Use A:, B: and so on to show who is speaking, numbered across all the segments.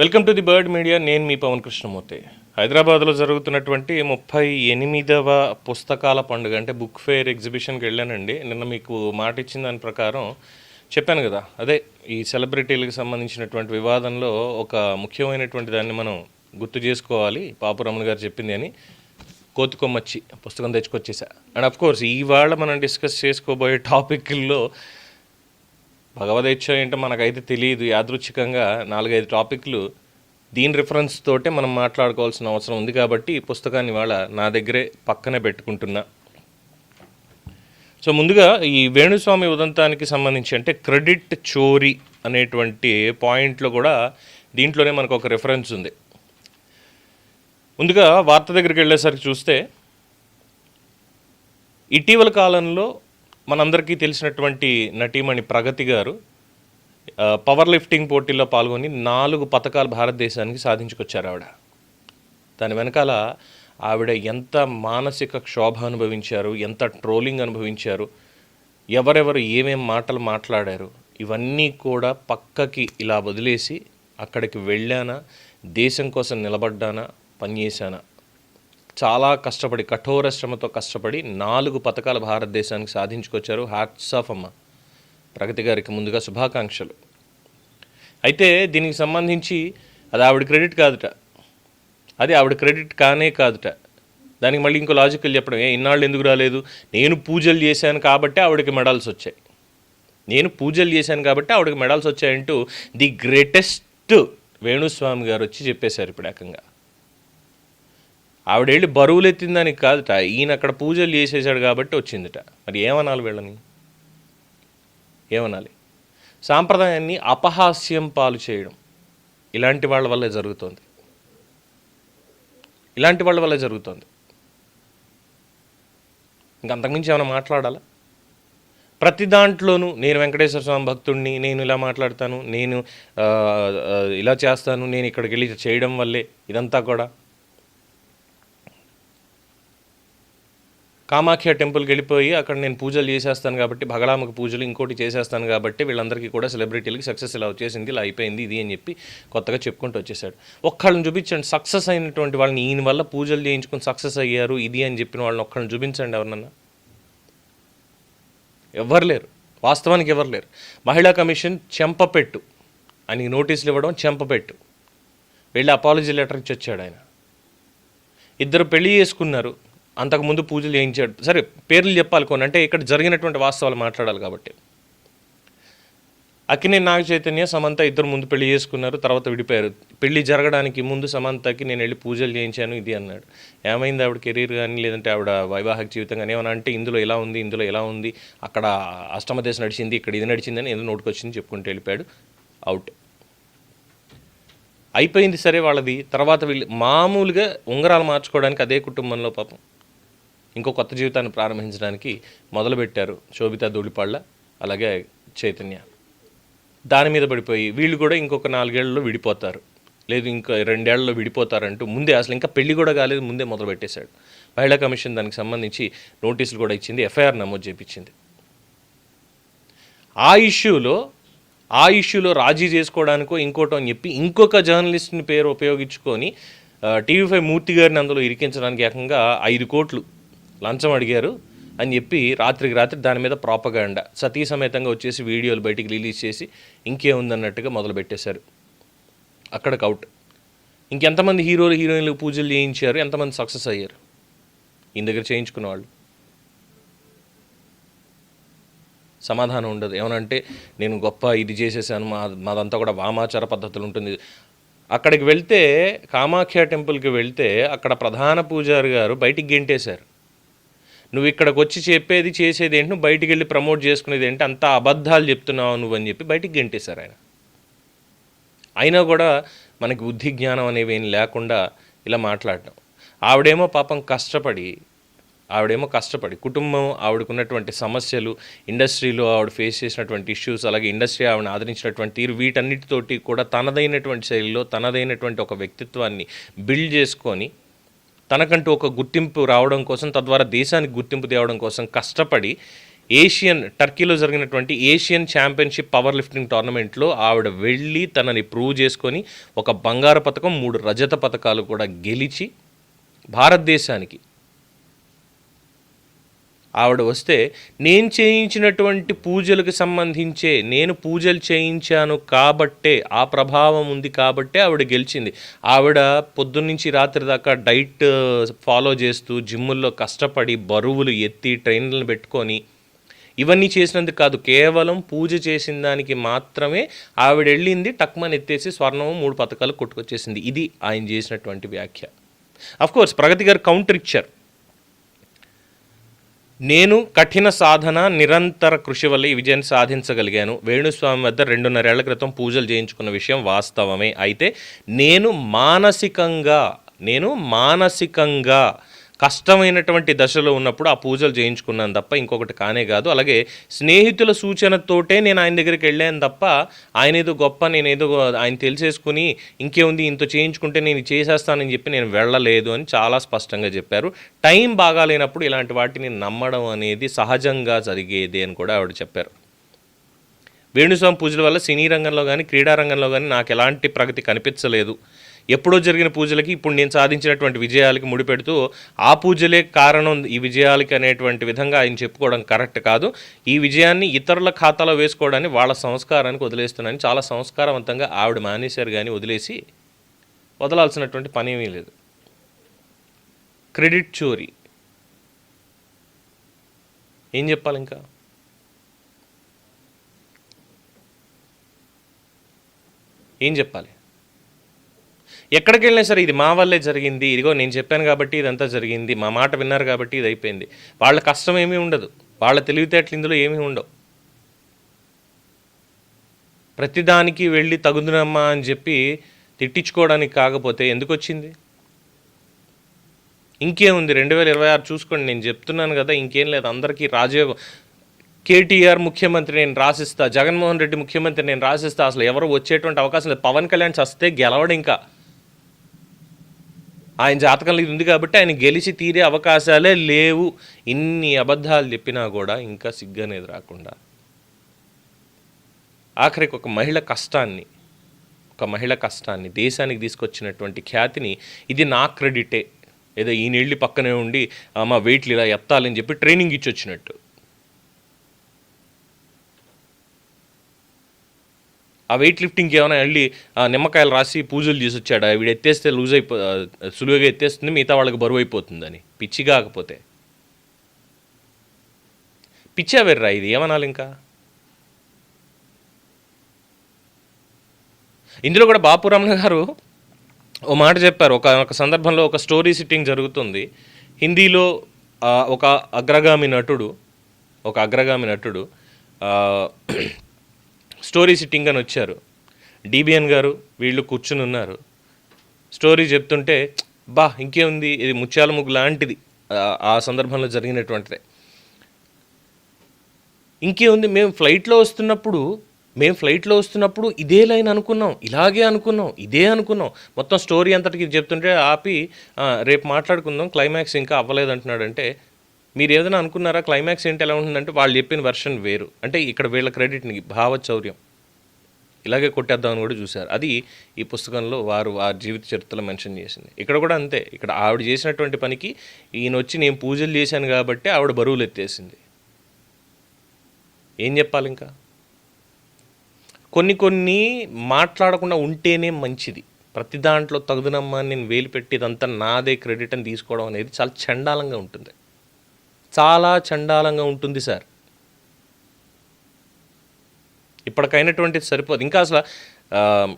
A: Welcome to the bird media. నేను మీ పవన్ కృష్ణమూర్తి. హైదరాబాద్లో జరుగుతున్నటువంటి ముప్పై ఎనిమిదవ పుస్తకాల పండుగ అంటే బుక్ ఫేర్ ఎగ్జిబిషన్కి వెళ్ళానండి. నిన్న మీకు మాట ఇచ్చిన దాని ప్రకారం చెప్పాను కదా. అదే ఈ సెలబ్రిటీలకు సంబంధించినటువంటి వివాదంలో ఒక ముఖ్యమైనటువంటి దాన్ని మనం గుర్తు చేసుకోవాలి. పాపురమణ గారు చెప్పింది అని కోతికొమ్మచ్చి పుస్తకం తెచ్చుకొచ్చేసా. అండ్ అఫ్ కోర్స్ ఇవాళ మనం డిస్కస్ చేసుకోబోయే టాపిక్ల్లో భగవదేచ్ఛ ఏంటో మనకైతే తెలియదు. యాదృచ్ఛికంగా నాలుగైదు టాపిక్లు దీని రిఫరెన్స్ తోటే మనం మాట్లాడుకోవాల్సిన అవసరం ఉంది కాబట్టి ఈ పుస్తకాన్ని ఇవాళ నా దగ్గరే పక్కనే పెట్టుకుంటున్నా. సో ముందుగా ఈ వేణుస్వామి ఉదంతానికి సంబంధించి అంటే క్రెడిట్ చోరీ అనేటువంటి పాయింట్లో కూడా దీంట్లోనే మనకు ఒక రిఫరెన్స్ ఉంది. ముందుగా వార్త దగ్గరికి వెళ్ళేసరికి చూస్తే ఇటీవల కాలంలో మనందరికీ తెలిసినటువంటి నటీమణి ప్రగతి గారు పవర్ లిఫ్టింగ్ పోటీల్లో పాల్గొని నాలుగు పథకాలు భారతదేశానికి సాధించుకొచ్చారు ఆవిడ. దాని వెనకాల ఆవిడ ఎంత మానసిక క్షోభ అనుభవించారు ఎంత ట్రోలింగ్ అనుభవించారు ఎవరెవరు ఏమేం మాటలు మాట్లాడారు ఇవన్నీ కూడా పక్కకి ఇలా వదిలేసి అక్కడికి వెళ్ళానా దేశం కోసం నిలబడ్డానా పనిచేశానా? చాలా కష్టపడి కఠోర శ్రమతో కష్టపడి నాలుగు పథకాలు భారతదేశానికి సాధించుకొచ్చారు. హ్యాట్స్ ఆఫ్ అమ్మ. ప్రగతి గారికి ముందుగా శుభాకాంక్షలు. అయితే దీనికి సంబంధించి అది ఆవిడ క్రెడిట్ కాదుట. అది ఆవిడ క్రెడిట్ కానే కాదుట. దానికి మళ్ళీ ఇంకో లాజికల్ చెప్పడం ఏ ఇన్నాళ్ళు ఎందుకు రాలేదు? నేను పూజలు చేశాను కాబట్టి ఆవిడకి మెడల్స్ వచ్చాయి. నేను పూజలు చేశాను కాబట్టి ఆవిడకి మెడల్స్ వచ్చాయంటూ ది గ్రేటెస్ట్ వేణుస్వామి గారు వచ్చి చెప్పేశారు ఇప్పుడు ఏకంగా. ఆవిడ వెళ్ళి బరువులు ఎత్తిందానికి కాదుట. ఈయన అక్కడ పూజలు చేసేసాడు కాబట్టి వచ్చిందిట. మరి ఏమనాలి వీళ్ళని? ఏమనాలి? సాంప్రదాయాన్ని అపహాస్యం పాలు చేయడం ఇలాంటి వాళ్ళ వల్లే జరుగుతోంది. ఇలాంటి వాళ్ళ వల్లే జరుగుతోంది. ఇంకంతకుమించి ఏమైనా మాట్లాడాలా? ప్రతి దాంట్లోనూ నేను వెంకటేశ్వర స్వామి భక్తుడిని నేను ఇలా మాట్లాడతాను నేను ఇలా చేస్తాను నేను ఇక్కడికి వెళ్ళి చేయడం వల్లే ఇదంతా కూడా. కామాఖ్య టెంపుల్కి వెళ్ళిపోయి అక్కడ నేను పూజలు చేసేస్తాను కాబట్టి భగలామకి పూజలు ఇంకోటి చేసేస్తాను కాబట్టి వీళ్ళందరికీ కూడా సెలబ్రిటీలకి సక్సెస్ ఇలా వచ్చేసింది ఇలా అయిపోయింది ఇది అని చెప్పి కొత్తగా చెప్పుకుంటూ వచ్చేసాడు. ఒక్కళ్ళని చూపించండి సక్సెస్ అయినటువంటి వాళ్ళని ఈయన వల్ల పూజలు చేయించుకుని సక్సెస్ అయ్యారు ఇది అని చెప్పిన వాళ్ళని ఒక్కళ్ళని చూపించండి ఎవరినన్నా. ఎవ్వరు లేరు వాస్తవానికి ఎవరు లేరు. మహిళా కమిషన్ చెంపపెట్టు అని నోటీసులు ఇవ్వడం చెంపపెట్టు. వెళ్ళి అపాలజీ లెటర్ ఇచ్చి వచ్చాడు ఆయన. ఇద్దరు పెళ్ళి చేసుకున్నారు. అంతకుముందు పూజలు చేయించాడు. సరే పేర్లు చెప్పాలి కొన్ని. అంటే ఇక్కడ జరిగినటువంటి వాస్తవాలు మాట్లాడాలి కాబట్టి. అక్కినే నాగ చైతన్య సమంత ఇద్దరు ముందు పెళ్ళి చేసుకున్నారు తర్వాత విడిపోయారు. పెళ్ళి జరగడానికి ముందు సమంతకి నేను వెళ్ళి పూజలు చేయించాను ఇది అన్నాడు. ఏమైంది ఆవిడ కెరీర్ కానీ లేదంటే ఆవిడ వైవాహిక జీవితం కానీ ఏమైనా అంటే ఇందులో ఎలా ఉంది ఇందులో ఎలా ఉంది అక్కడ అష్టమ దేశం నడిచింది ఇక్కడ ఇది నడిచిందని ఏదో నోటుకొచ్చింది చెప్పుకుంటూ వెళ్ళిపోయాడు. అవుట్ అయిపోయింది సరే వాళ్ళది. తర్వాత వీళ్ళు మామూలుగా ఉంగరాలు మార్చుకోవడానికి అదే కుటుంబంలో పాపం. ఇంకో కొత్త జీవితాన్ని ప్రారంభించడానికి మొదలుపెట్టారు శోభిత ధూళిపాళ్ళ అలాగే చైతన్య. దాని మీద పడిపోయి వీళ్ళు కూడా ఇంకొక నాలుగేళ్ళలో విడిపోతారు. లేదు ఇంకా రెండేళ్ళలో విడిపోతారంటూ ముందే అసలు ఇంకా పెళ్ళి కూడా కాలేదు ముందే మొదలు పెట్టేశాడు మహిళా కమిషన్ దానికి సంబంధించి నోటీసులు కూడా ఇచ్చింది ఎఫ్ఐఆర్ నమోదు చేయించింది ఆ ఇష్యూలో ఆ ఇష్యూలో రాజీ చేసుకోవడానికో ఇంకోటో అని చెప్పి ఇంకొక జర్నలిస్ట్ని పేరు ఉపయోగించుకొని టీవీ ఫైవ్ మూర్తి గారిని అందులో ఇరికించడానికి ఏకంగా ఐదు కోట్లు లంచం అడిగారు అని చెప్పి రాత్రికి రాత్రి దాని మీద ప్రాపగాండ సతీ సమేతంగా వచ్చేసి వీడియోలు బయటికి రిలీజ్ చేసి ఇంకేముందన్నట్టుగా మొదలు పెట్టేశారు. అక్కడికి అవుట్ ఇంకెంతమంది హీరోలు హీరోయిన్లు పూజలు చేయించారు ఎంతమంది సక్సెస్ అయ్యారు? ఈయన దగ్గర చేయించుకున్న వాళ్ళు. సమాధానం ఉండదు. ఏమనంటే నేను గొప్ప ఇది చేసేసాను మా మాదంతా కూడా వామాచార పద్ధతులు ఉంటుంది. అక్కడికి వెళ్తే కామాఖ్య టెంపుల్కి వెళ్తే అక్కడ ప్రధాన పూజారి గారు బయటికి గెంటేశారు. నువ్వు ఇక్కడికి వచ్చి చెప్పేది చేసేది ఏంటి? నువ్వు బయటికి వెళ్ళి ప్రమోట్ చేసుకునేది ఏంటి? అంత అబద్ధాలు చెప్తున్నావు నువ్వు అని చెప్పి బయటికి గెంటేశారు ఆయన. అయినా కూడా మనకి బుద్ధి జ్ఞానం అనేవి ఏం లేకుండా ఇలా మాట్లాడడం ఆవిడేమో పాపం కష్టపడి ఆవిడేమో కష్టపడి కుటుంబం ఆవిడకున్నటువంటి సమస్యలు ఇండస్ట్రీలో ఆవిడ ఫేస్ చేసినటువంటి ఇష్యూస్ అలాగే ఇండస్ట్రీ ఆవిడని ఆదరించినటువంటి తీరు వీటన్నిటితోటి కూడా తనదైనటువంటి శైలిలో తనదైనటువంటి ఒక వ్యక్తిత్వాన్ని బిల్డ్ చేసుకొని తనకంటూ ఒక గుర్తింపు రావడం కోసం తద్వారా దేశానికి గుర్తింపు తేవడం కోసం కష్టపడి ఏషియన్ టర్కీలో జరిగినటువంటి ఏషియన్ ఛాంపియన్షిప్ పవర్ లిఫ్టింగ్ టోర్నమెంట్లో ఆవిడ వెళ్ళి తనని ప్రూవ్ చేసుకొని ఒక బంగారు పథకం మూడు రజత పథకాలు కూడా గెలిచి భారతదేశానికి ఆవిడ వస్తే నేను చేయించినటువంటి పూజలకు సంబంధించే నేను పూజలు చేయించాను కాబట్టే ఆ ప్రభావం ఉంది కాబట్టే ఆవిడ గెలిచింది. ఆవిడ పొద్దున్నుంచి రాత్రి దాకా డైట్ ఫాలో చేస్తూ జిమ్ముల్లో కష్టపడి బరువులు ఎత్తి ట్రైన్లను పెట్టుకొని ఇవన్నీ చేసినందుకు కాదు కేవలం పూజ చేసిన దానికి మాత్రమే ఆవిడ వెళ్ళింది టక్మని ఎత్తేసి స్వర్ణము మూడు పథకాలు కొట్టుకొచ్చేసింది. ఇది ఆయన చేసినటువంటి వ్యాఖ్య. అఫ్కోర్స్ ప్రగతి గారు కౌంటర్ ఇచ్చారు. నేను కఠిన సాధన నిరంతర కృషి వల్ల ఈ విజయాన్ని సాధించగలిగాను. వేణుస్వామి వద్ద రెండున్నరేళ్ళ క్రితం పూజలు చేయించుకున్న విషయం వాస్తవమే. అయితే నేను మానసికంగా నేను మానసికంగా కష్టమైనటువంటి దశలో ఉన్నప్పుడు ఆ పూజలు చేయించుకున్నాను తప్ప ఇంకొకటి కానే కాదు. అలాగే స్నేహితుల సూచనతోటే నేను ఆయన దగ్గరికి వెళ్ళాను తప్ప ఆయన ఏదో గొప్ప నేను ఏదో ఆయన తెలిసేసుకుని ఇంకేముంది ఇంత చేయించుకుంటే నేను చేసేస్తానని చెప్పి నేను వెళ్ళలేదు అని చాలా స్పష్టంగా చెప్పారు. టైం బాగాలేనప్పుడు ఇలాంటి వాటిని నమ్మడం అనేది సహజంగా జరిగేది అని కూడా ఆవిడ చెప్పారు. వేణుస్వామి పూజల వల్ల సినీ రంగంలో కానీ క్రీడా రంగంలో కానీ నాకు ఎలాంటి ప్రగతి కనిపించలేదు. ఎప్పుడో జరిగిన పూజలకి ఇప్పుడు నేను సాధించినటువంటి విజయాలకి ముడిపెడుతూ ఆ పూజలే కారణం ఈ విజయాలకి అనేటువంటి విధంగా ఆయన చెప్పుకోవడం కరెక్ట్ కాదు. ఈ విజయాన్ని ఇతరుల ఖాతాలో వేసుకోవడాన్ని వాళ్ళ సంస్కారానికి వదిలేస్తున్నాను చాలా సంస్కారవంతంగా ఆవిడ మానేశారు కానీ వదిలేసి వదలాల్సినటువంటి పని ఏమీ లేదు. క్రెడిట్ చోరీ. ఏం చెప్పాలి ఇంకా? ఏం చెప్పాలి? ఎక్కడికి వెళ్ళినా సరే ఇది మా వల్లే జరిగింది ఇదిగో నేను చెప్పాను కాబట్టి ఇదంతా జరిగింది మా మాట విన్నారు కాబట్టి ఇది అయిపోయింది. వాళ్ళ కష్టం ఏమీ ఉండదు. వాళ్ళ తెలివితేటలు ఇందులో ఏమీ ఉండవు. ప్రతిదానికి వెళ్ళి తగుదునమ్మా అని చెప్పి తిట్టించుకోవడానికి కాకపోతే ఎందుకు వచ్చింది? ఇంకేముంది రెండు వేల ఇరవై ఆరు చూసుకోండి. నేను చెప్తున్నాను కదా ఇంకేం లేదు. అందరికీ రాజీవ్ కేటీఆర్ ముఖ్యమంత్రి నేను రాసిస్తా. జగన్మోహన్ రెడ్డి ముఖ్యమంత్రి నేను రాసిస్తా. అసలు ఎవరు వచ్చేటువంటి అవకాశం లేదు. పవన్ కళ్యాణ్ చస్తే గెలవడు ఇంకా. ఆయన జాతకంలో ఇది ఉంది కాబట్టి ఆయన గెలిచి తీరే అవకాశాలే లేవు. ఇన్ని అబద్ధాలు చెప్పినా కూడా ఇంకా సిగ్గనేది రాకుండా. ఆఖరికి ఒక మహిళ కష్టాన్ని ఒక మహిళ కష్టాన్ని దేశానికి తీసుకొచ్చినటువంటి ఖ్యాతిని ఇది నా క్రెడిటే. ఏదో ఈ నీళ్ళు పక్కనే ఉండి మా వెయిట్లు ఇలా ఎత్తాలని చెప్పి ట్రైనింగ్ ఇచ్చి ఆ వెయిట్ లిఫ్టింగ్కి ఏమైనా వెళ్ళి నిమ్మకాయలు రాసి పూజలు చేసి వచ్చాడా? వీడు ఎత్తేస్తే లూజ్ అయిపో సులువుగా ఎత్తేస్తుంది మిగతా వాళ్ళకి బరువు అయిపోతుందని. పిచ్చి కాకపోతే. పిచ్చా వెర్రా ఇది? ఏమనాలి ఇంకా? ఇందులో కూడా బాపురమణ గారు ఓ మాట చెప్పారు. ఒక ఒక సందర్భంలో ఒక స్టోరీ సిట్టింగ్ జరుగుతుంది. హిందీలో ఒక అగ్రగామి నటుడు ఒక అగ్రగామి నటుడు స్టోరీ సిట్టింగ్ అని వచ్చారు. డిబిఎన్ గారు వీళ్ళు కూర్చుని ఉన్నారు. స్టోరీ చెప్తుంటే బా ఇంకేముంది? ఇది ముత్యాల ముగ్గు లాంటిది. ఆ- సందర్భంలో జరిగినటువంటిదే. ఇంకేముంది? మేము ఫ్లైట్లో వస్తున్నప్పుడు మేము ఫ్లైట్లో వస్తున్నప్పుడు ఇదే లైన్ అనుకున్నాం. ఇలాగే అనుకున్నాం. ఇదే అనుకున్నాం. మొత్తం స్టోరీ అంతటికి చెప్తుంటే ఆపి రేపు మాట్లాడుకుందాం. క్లైమాక్స్ ఇంకా అవ్వలేదు అంటున్నాడంటే మీరు ఏదైనా అనుకున్నారా క్లైమాక్స్ ఏంటి ఎలా ఉంటుందంటే వాళ్ళు చెప్పిన వెర్షన్ వేరు. అంటే ఇక్కడ వీళ్ళ క్రెడిట్ని భావచౌర్యం. ఇలాగే కొట్టేద్దామని కూడా చూశారు. అది ఈ పుస్తకంలో వారు వారి జీవిత చరిత్రలో మెన్షన్ చేసింది. ఇక్కడ కూడా అంతే. ఇక్కడ ఆవిడ చేసినటువంటి పనికి ఈయన వచ్చి నేను పూజలు చేశాను కాబట్టి ఆవిడ బరువులు ఎత్తేసింది. ఏం చెప్పాలి ఇంకా? కొన్ని కొన్ని మాట్లాడకుండా ఉంటేనే మంచిది. ప్రతి దాంట్లో తగుదనమ్మా నేను వేలు పెట్టి ఇదంతా నాదే క్రెడిట్ అని తీసుకోవడం అనేది చాలా చండాలంగా ఉంటుంది. చాలా చండాలంగా ఉంటుంది సార్. ఇప్పటికైనటువంటిది సరిపోదు. ఇంకా అసలు నేరల్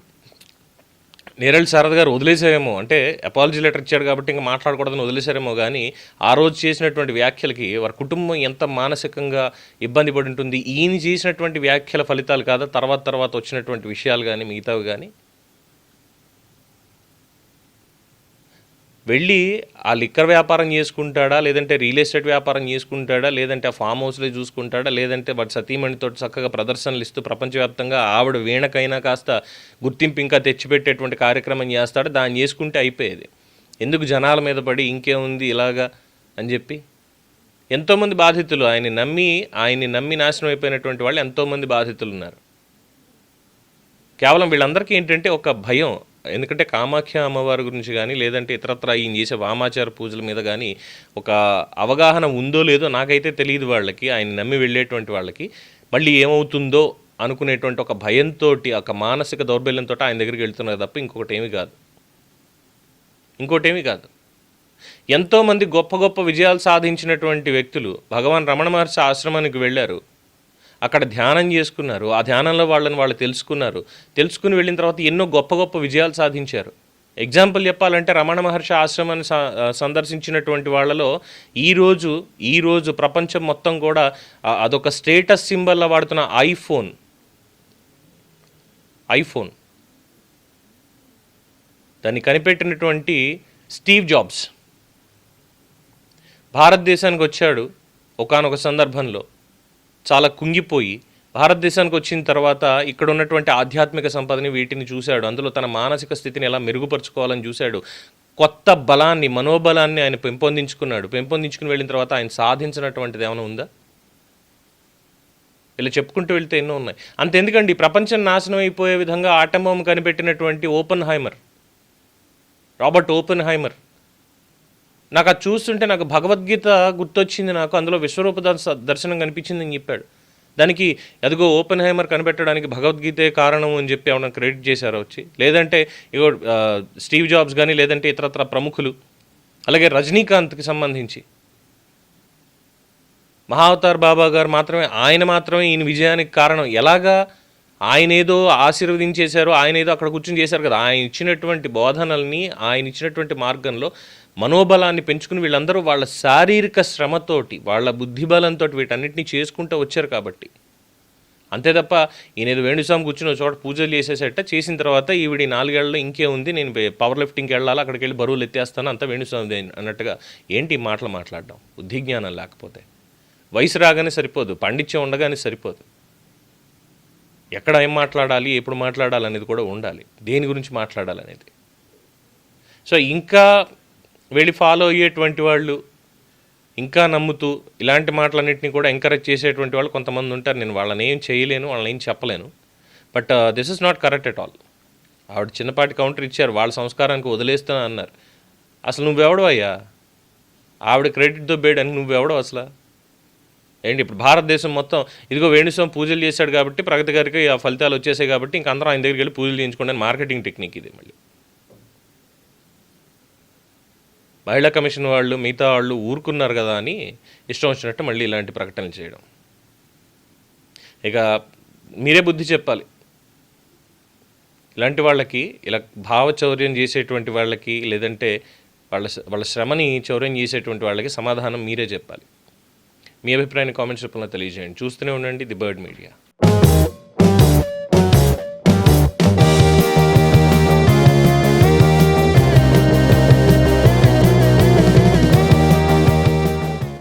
A: నేరళ్ శారద గారు వదిలేశారేమో. అంటే అపాలజీ లెటర్ ఇచ్చాడు కాబట్టి ఇంకా మాట్లాడకూడదని వదిలేశారేమో కానీ ఆ రోజు చేసినటువంటి వ్యాఖ్యలకి వారి కుటుంబం ఎంత మానసికంగా ఇబ్బంది పడి ఉంటుంది ఈయన చేసినటువంటి వ్యాఖ్యల ఫలితాలు కాదా? తర్వాత తర్వాత వచ్చినటువంటి విషయాలు కానీ మిగతావి కానీ వెళ్ళి ఆ లిక్కర్ వ్యాపారం చేసుకుంటాడా? లేదంటే రియల్ ఎస్టేట్ వ్యాపారం చేసుకుంటాడా? లేదంటే ఆ ఫామ్ హౌస్లో చూసుకుంటాడా? లేదంటే వాటి సతీమణితో చక్కగా ప్రదర్శనలు ఇస్తూ ప్రపంచవ్యాప్తంగా ఆవిడ వీణకైనా కాస్త గుర్తింపు ఇంకా తెచ్చిపెట్టేటువంటి కార్యక్రమం చేస్తాడు. దాన్ని చేసుకుంటే అయిపోయేది. ఎందుకు జనాల మీద పడి ఇంకేముంది ఇలాగా అని చెప్పి? ఎంతోమంది బాధితులు ఆయన్ని నమ్మి ఆయన్ని నమ్మి నాశనం అయిపోయినటువంటి వాళ్ళు ఎంతోమంది బాధితులు ఉన్నారు కేవలం వీళ్ళందరికీ ఏంటంటే ఒక భయం. ఎందుకంటే కామాఖ్య అమ్మవారి గురించి కానీ లేదంటే ఇతరత్ర ఈయన చేసే వామాచార పూజల మీద కానీ ఒక అవగాహన ఉందో లేదో నాకైతే తెలియదు వాళ్ళకి ఆయన నమ్మి వెళ్ళేటువంటి వాళ్ళకి. మళ్ళీ ఏమవుతుందో అనుకునేటువంటి ఒక భయంతో ఒక మానసిక దౌర్బల్యంతో ఆయన దగ్గరికి వెళ్తున్నారు తప్ప ఇంకొకటి ఏమీ కాదు. ఇంకోటి ఏమీ కాదు. ఎంతోమంది గొప్ప గొప్ప విజయాలు సాధించినటువంటి వ్యక్తులు భగవాన్ రమణ మహర్షి ఆశ్రమానికి వెళ్ళారు. అక్కడ ధ్యానం చేసుకున్నారు. ఆ ధ్యానంలో వాళ్ళని వాళ్ళు తెలుసుకున్నారు. తెలుసుకుని వెళ్ళిన తర్వాత ఎన్నో గొప్ప గొప్ప విజయాలు సాధించారు. ఎగ్జాంపుల్ చెప్పాలంటే రమణ మహర్షి ఆశ్రమాన్ని సందర్శించినటువంటి వాళ్ళలో ఈరోజు ఈరోజు ప్రపంచం మొత్తం కూడా అదొక స్టేటస్ సింబల్లా వాడుతున్న ఐఫోన్. ఐఫోన్. దాన్ని కనిపెట్టినటువంటి స్టీవ్ జాబ్స్. భారతదేశానికి వచ్చాడు ఒకానొక సందర్భంలో. చాలా కుంగిపోయి భారతదేశానికి వచ్చిన తర్వాత ఇక్కడ ఉన్నటువంటి ఆధ్యాత్మిక సంపదని వీటిని చూశాడు. అందులో తన మానసిక స్థితిని ఎలా మెరుగుపరుచుకోవాలని చూశాడు. కొత్త బలాన్ని మనోబలాన్ని ఆయన పెంపొందించుకున్నాడు. పెంపొందించుకుని వెళ్ళిన తర్వాత ఆయన సాధించినటువంటిది ఏమైనా ఉందా? ఇలా చెప్పుకుంటూ వెళ్తే ఎన్నో ఉన్నాయి. అంతెందుకండి ప్రపంచం నాశనం అయిపోయే విధంగా ఆటంబం కనిపెట్టినటువంటి Oppenheimer Robert Oppenheimer నాకు అది చూస్తుంటే నాకు భగవద్గీత గుర్తొచ్చింది నాకు. అందులో విశ్వరూప దర్శనం కనిపించింది అని చెప్పాడు. దానికి అదిగో ఓపెన్ హైమర్ కనిపెట్టడానికి భగవద్గీతే కారణం అని చెప్పి ఏమైనా క్రెడిట్ చేశారో వచ్చి? లేదంటే ఇగో స్టీవ్ జాబ్స్ కానీ లేదంటే ఇతరత్ర ప్రముఖులు అలాగే రజనీకాంత్కి సంబంధించి. మహావతార్ బాబా గారు మాత్రమే ఆయన మాత్రమే ఈయన విజయానికి కారణం. ఎలాగా? ఆయన ఏదో ఆశీర్వదించేశారు ఆయన ఏదో అక్కడ కూర్చొని చేశారు కదా. ఆయన ఇచ్చినటువంటి బోధనల్ని ఆయన ఇచ్చినటువంటి మార్గంలో మనోబలాన్ని పెంచుకుని వీళ్ళందరూ వాళ్ళ శారీరక శ్రమతోటి వాళ్ళ బుద్ధిబలంతో వీటన్నిటిని చేసుకుంటూ వచ్చారు కాబట్టి. అంతే తప్ప ఈయనేదో వేణుస్వామి కూర్చుని చోట పూజలు చేసేసేట చేసిన తర్వాత ఈవిడి నాలుగేళ్ళలో ఇంకే ఉంది నేను పవర్ లిఫ్టింగ్కి వెళ్ళాలి అక్కడికి వెళ్ళి బరువులు ఎత్తేస్తాను అంతా వేణుస్వామి అన్నట్టుగా ఏంటి ఈ మాటలు మాట్లాడడం? బుద్ధి జ్ఞానం లేకపోతే. వయసు రాగానే సరిపోదు పండిత్యం ఉండగానే సరిపోదు. ఎక్కడ ఏం మాట్లాడాలి ఎప్పుడు మాట్లాడాలనేది కూడా ఉండాలి. దేని గురించి మాట్లాడాలనేది సో ఇంకా వెళ్ళి ఫాలో అయ్యేటువంటి వాళ్ళు ఇంకా నమ్ముతూ ఇలాంటి మాటలన్నింటినీ కూడా ఎంకరేజ్ చేసేటువంటి వాళ్ళు కొంతమంది ఉంటారు. నేను వాళ్ళని ఏం చేయలేను వాళ్ళని ఏం చెప్పలేను. But this is not correct at all ఆవిడ చిన్నపాటి కౌంటర్ ఇచ్చారు వాళ్ళ సంస్కారానికి వదిలేస్తాను అన్నారు. అసలు నువ్వెవడు అయ్యా? ఆవిడ క్రెడిట్ దొబ్బేయడానికి నువ్వెవడో అసలు? ఏంటి ఇప్పుడు భారతదేశం మొత్తం ఇదిగో వేణుస్వామి పూజలు చేశాడు కాబట్టి ప్రగతి గారికి ఆ ఫలితాలు వచ్చేసాయి కాబట్టి ఇంక అందరం ఆయన దగ్గరికి వెళ్ళి పూజలు చేయించుకోండి అని మార్కెటింగ్ టెక్నిక్ ఇది మళ్ళీ. మహిళా కమిషన్ వాళ్ళు మిగతా వాళ్ళు ఊరుకున్నారు కదా అని ఇష్టం వచ్చినట్టు మళ్ళీ ఇలాంటి ప్రకటనలు చేయడం. ఇక మీరే బుద్ధి చెప్పాలి. ఇలాంటి వాళ్ళకి ఇలా భావచౌర్యం చేసేటువంటి వాళ్ళకి లేదంటే వాళ్ళ వాళ్ళ శ్రమని చౌర్యం చేసేటువంటి వాళ్ళకి సమాధానం మీరే చెప్పాలి. మీ అభిప్రాయాన్ని కామెంట్స్ రూపంలో తెలియజేయండి. చూస్తూనే ఉండండి ది బర్డ్ మీడియా.